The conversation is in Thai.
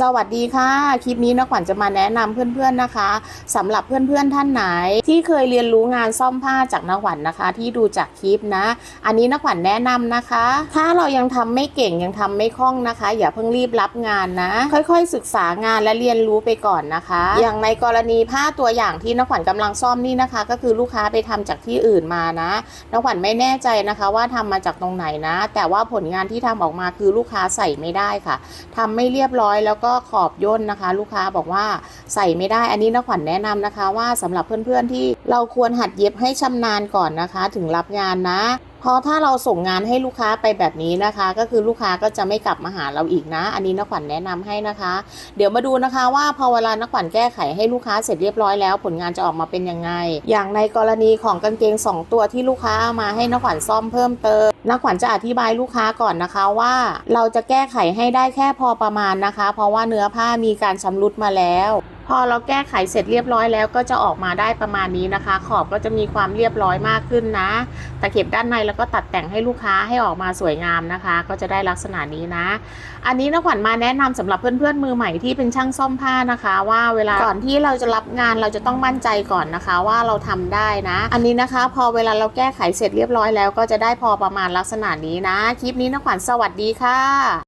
สวัสดีค่ะ คลิปนี้นักขวัญจะมาแนะนำเพื่อนๆนะคะสำหรับเพื่อนๆท่านไหน ที่เคยเรียนรู้งานซ่อมผ้าจากนักขวัญนะคะ ที่ดูจากคลิปนะ อันนี้นักขวัญแนะนำนะคะ ถ้าเรายังทำไม่เก่งยังทำไม่คล่องนะคะ อย่าเพิ่งรีบรับงานนะ ค่อยๆศึกษางานและเรียนรู้ไปก่อนนะคะ อย่างในกรณีผ้าตัวอย่างที่นักขวัญกำลังซ่อมนี่นะคะ ก็คือลูกค้าไปทำจากที่อื่นมานะนักขวัญไม่แน่ใจนะคะ ว่าทำมาจากตรงไหนนะ แต่ว่าผลงานที่ทำออกมาคือลูกค้าใส่ไม่ได้ค่ะทำไม่เรียบร้อยแล้วแล้วก็ขอบย่นนะคะ ลูกค้าบอกว่าใส่ไม่ได้อันนี้นักขวัญแนะนำนะคะ ว่าสำหรับเพื่อนๆที่เราควรหัดเย็บให้ชำนาญก่อนนะคะ ถึงรับงานนะ เพราะถ้าเราส่งงานให้ลูกค้าไปแบบนี้นะคะ ก็คือลูกค้าก็จะไม่กลับมาหาเราอีกนะ อันนี้นักขวัญแนะนำให้นะคะ เดี๋ยวมาดูนะคะว่าพอเวลานักขวัญแก้ไขให้ลูกค้าเสร็จเรียบร้อยแล้ว ผลงานจะออกมาเป็นยังไง อย่างในกรณีของกางเกง 2 ตัวที่ลูกค้าเอามาให้นักขวัญซ่อมเพิ่มเติมนักขวัญจะอธิบายลูกค้าก่อนนะคะว่าเราจะแก้ไขให้ได้แค่พอประมาณนะคะ เพราะว่าเนื้อผ้ามีการชำรุดมาแล้วพอเราแก้ไขเสร็จเรียบร้อยแล้วก็จะออกมาได้ประมาณนี้นะคะ ขอบก็จะมีความเรียบร้อยมากขึ้นนะตะเข็บด้านในแล้วก็ตัดแต่งให้ลูกค้าให้ออกมาสวยงามนะคะ ก็จะได้ลักษณะนี้นะ อันนี้นักขวัญมาแนะนำสำหรับเพื่อนๆมือใหม่ที่เป็นช่างซ่อมผ้านะคะ ว่าเวลาก่อนที่เราจะรับงานเราจะต้องมั่นใจก่อนนะคะ ว่าเราทำได้นะ อันนี้นะคะ พอเวลาเราแก้ไขเสร็จเรียบร้อยแล้วก็จะได้พอประมาณลักษณะนี้นะ คลิปนี้นักขวัญสวัสดีค่ะ